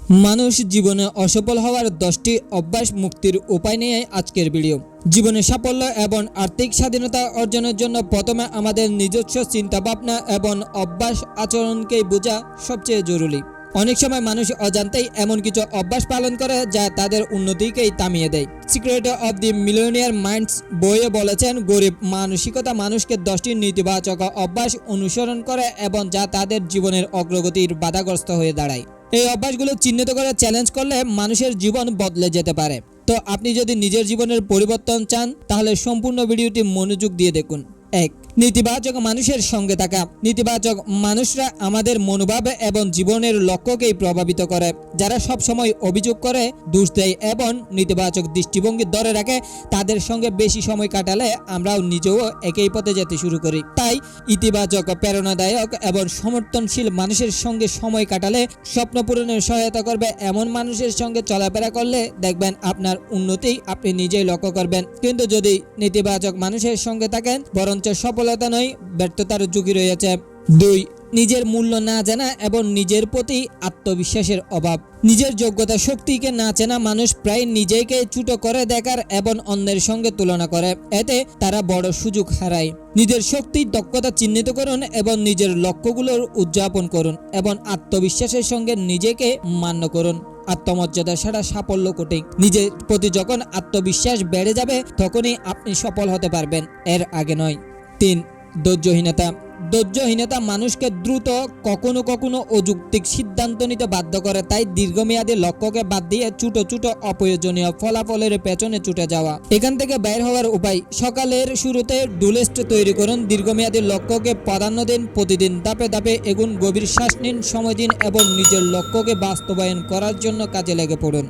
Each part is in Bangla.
মানুষ জীবনে অসফল হওয়ার দশটি অভ্যাস মুক্তির উপায় নিয়ে আজকের ভিডিও। জীবনে সাফল্য এবং আর্থিক স্বাধীনতা অর্জনের জন্য প্রথমে আমাদের নিজস্ব চিন্তাভাবনা এবং অভ্যাস আচরণকেই বোঝা সবচেয়ে জরুরি। অনেক সময় মানুষ অজান্তেই এমন কিছু অভ্যাস পালন করে যা তাদের উন্নতিকেই থামিয়ে দেয়। Secret of the millionaire minds বইয়ে বলেছেন, গরিব মানসিকতা মানুষকে দশটি নেতিবাচক অভ্যাস অনুসরণ করে এবং যা তাদের জীবনের অগ্রগতির বাধাগ্রস্ত হয়ে দাঁড়ায়। এই অভ্যাসগুলো চিহ্নিত করে চ্যালেঞ্জ করলে মানুষের জীবন বদলে যেতে পারে। তো আপনি যদি নিজের জীবনের পরিবর্তন চান, তাহলে সম্পূর্ণ ভিডিওটি মনোযোগ দিয়ে দেখুন। এক নেতিবাচক মানুষের সঙ্গে থাকা। নেতিবাচক মানুষরা আমাদের মনোভাব এবং জীবনের লক্ষ্যকেই প্রভাবিত করে। যারা সব সময় অভিযোগ করে, দোষ দেয় এবং নেতিবাচক দৃষ্টিভঙ্গি ধরে রাখে, তাদের সঙ্গে বেশি সময় কাটালে আমরাও নিজেও একই পথে যেতে শুরু করি। তাই ইতিবাচক, প্রেরণাদায়ক এবং সমর্থনশীল মানুষের সঙ্গে সময় কাটালে স্বপ্ন পূরণের সহায়তা করবে। এমন মানুষের সঙ্গে চলাফেরা করলে দেখবেন আপনার উন্নতি আপনি নিজেই লক্ষ্য করবেন। কিন্তু যদি নেতিবাচক মানুষের সঙ্গে থাকেন, বরঞ্চ সফলতা নয়, ব্যর্থতার ঝুঁকি রয়েছে। দুই, নিজের মূল্য না জানা এবং নিজের প্রতি আত্মবিশ্বাসের অভাব। নিজের যোগ্যতা শক্তিকে না চেনা মানুষ প্রায় নিজেকে ছোট করে দেখার এবং অন্যের সঙ্গে তুলনা করে। এতে তারা বড় সুযোগ হারায়। নিজের শক্তি দক্ষতা চিহ্নিত করুন এবং নিজের লক্ষ্যগুলোর উদযাপন করুন এবং আত্মবিশ্বাসের সঙ্গে নিজেকে মান্য করুন। আত্মমর্যাদা ছাড়া সাফল্য কঠিন নিজের প্রতি যখন আত্মবিশ্বাস বেড়ে যাবে, তখনই আপনি সফল হতে পারবেন। এর আগে নয়। তিন, ধৈর্যহীনতা। ধৈর্যহীনতা মানুষকে দ্রুত, কখনো কখনো অযৌক্তিক সিদ্ধান্ত নিতে বাধ্য করে, তাই দীর্ঘমেয়াদী লক্ষ্যকে বাদ দিয়ে ছোট ছোট অপ্রয়োজনীয় ফলাফলের পেছনে ছুটে যাওয়া। এখান থেকে বের হওয়ার উপায়, সকালের শুরুতে ডুলেস্ট তৈরি করুন, দীর্ঘমেয়াদী লক্ষ্যকে প্রাধান্য দিন, প্রতিদিন ধাপে ধাপে এগুন গভীর শ্বাস নিন, সময় দিন এবং নিজের লক্ষ্যকে বাস্তবায়ন করার জন্য কাজে লেগে পড়ুন।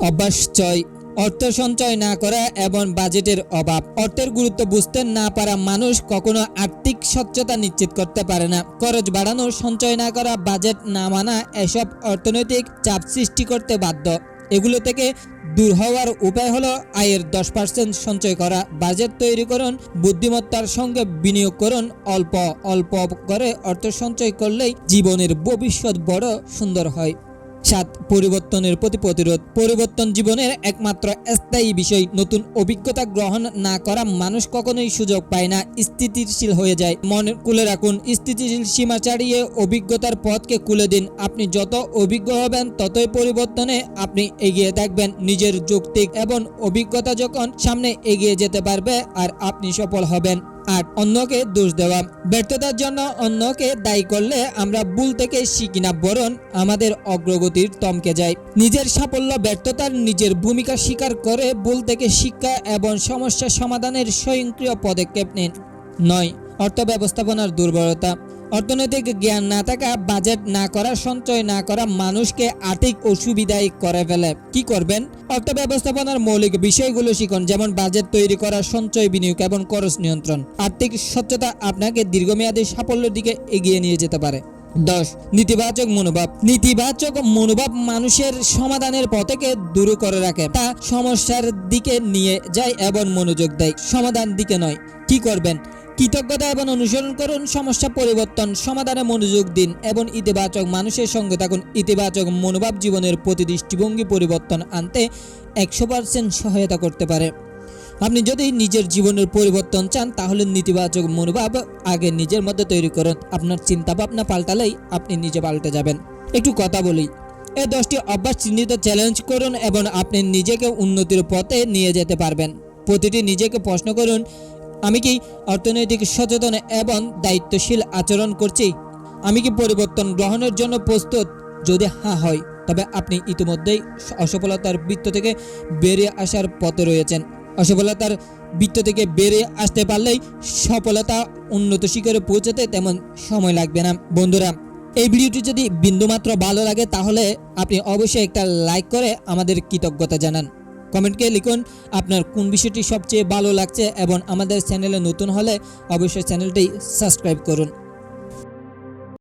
অভ্যাস ছয় অর্থ সঞ্চয় না করা এবং বাজেটের অভাব। অর্থের গুরুত্ব বুঝতে না পারা মানুষ কখনো আর্থিক স্বচ্ছতা নিশ্চিত করতে পারে না। খরচ বাড়ানো, সঞ্চয় না করা, বাজেট না মানা, এসব অর্থনৈতিক চাপ সৃষ্টি করতে বাধ্য। এগুলো থেকে দূর হওয়ার উপায় হলো আয়ের দশ পার্সেন্ট সঞ্চয় করা, বাজেট তৈরি করুন, বুদ্ধিমত্তার সঙ্গে বিনিয়োগ করুন, অল্প অল্প করে অর্থ সঞ্চয় করলেই জীবনের ভবিষ্যৎ বড় সুন্দর হয়। সাত পরিবর্তনের প্রতি প্রতিরোধ। পরিবর্তন জীবনের একমাত্র স্থায়ী বিষয়। নতুন অভিজ্ঞতা গ্রহণ না করা মানুষ কখনোই সুযোগ পায় না। স্থিতিশীল হয়ে যায়। মনে কুলে রাখুন। স্থিতিশীল সীমা ছাড়িয়ে অভিজ্ঞতার পথকে খুলে দিন। আপনি যত অভিজ্ঞ হবেন, ততই পরিবর্তনে আপনি এগিয়ে থাকবেন। নিজের যৌক্তিক এবং অভিজ্ঞতা যখন সামনে এগিয়ে যেতে পারবে, আর আপনি সফল হবেন। আর অন্যকে দোষ দেওয়া। ব্যর্থতার জন্য অন্যকে দায়ী করলে আমরা ভুল থেকে শিখি না, বরং আমাদের অগ্রগতির তমকে যায় নিজের সাফল্য, ব্যর্থতার নিজের ভূমিকা স্বীকার করে ভুল থেকে শিক্ষা এবং সমস্যা সমাধানের স্বয়ংক্রিয় পদক্ষেপ নিন। নয় অর্থ ব্যবস্থাপনার দুর্বলতা। অর্থনৈতিক জ্ঞান না থাকা বাজেট না করা, সঞ্চয় না করা মানুষকে আর্থিক অসুবিধায় করে ফেলে। কি করবেন? অর্থ ব্যবস্থাপনার মৌলিক বিষয়গুলো শিখুন, যেমন বাজেট তৈরি করা, সঞ্চয় বিনিয়োগ এবং খরচ নিয়ন্ত্রণ। আর্থিক স্বচ্ছতা আপনাকে দীর্ঘমেয়াদী সাফল্যের দিকে এগিয়ে নিয়ে যেতে পারে। দশ, নেতিবাচক মনোভাব। নেতিবাচক মনোভাব মানুষের সমাধানের পথকে দূর করে রাখে। তা সমস্যার দিকে নিয়ে যায় এবং মনোযোগ দেয়। সমাধান দিকে নয়। কি করবেন? কৃতজ্ঞতা এবং অনুসরণ করুন, সমস্যা পরিবর্তন, সমাধানে মনোযোগ দিন এবং ইতিবাচক মানুষের সঙ্গে থাকুন। ইতিবাচক মনোভাব জীবনের প্রতি দৃষ্টিভঙ্গি পরিবর্তন আনতে একশো পার্সেন্ট সহায়তা করতে পারে। আপনি যদি নিজের জীবনের পরিবর্তন চান, তাহলে নেতিবাচক মনোভাব আগে নিজের মধ্যে তৈরি করুন। আপনার চিন্তা ভাবনা পাল্টালেই আপনি নিজে পাল্টে যাবেন। একটু কথা বলি। এই দশটি অভ্যাস চিহ্নিত চ্যালেঞ্জ করুন এবং আপনি নিজেকে উন্নতির পথে নিয়ে যেতে পারবেন। প্রতিটি নিজেকে প্রশ্ন করুন আমি কি অর্থনৈতিক সচেতন এবং দায়িত্বশীল আচরণ করছি? আমি কি পরিবর্তন গ্রহণের জন্য প্রস্তুত? যদি হ্যাঁ হয়, তবে আপনি ইতিমধ্যেই অসফলতার বৃত্ত থেকে বেরিয়ে আসার পথে রয়েছেন। অসফলতার বৃত্ত থেকে বেরিয়ে আসতে পারলেই সফলতা উন্নত শিখরে পৌঁছাতে তেমন সময় লাগবে না। বন্ধুরা, এই ভিডিওটি যদি বিন্দুমাত্র ভালো লাগে, তাহলে আপনি অবশ্যই একটা লাইক করে আমাদের কৃতজ্ঞতা জানান। কমেন্টকে লিখুন আপনার কোন বিষয়টি সবচেয়ে ভালো লাগছে এবং আমাদের চ্যানেলে নতুন হলে অবশ্যই চ্যানেলটি সাবস্ক্রাইব করুন।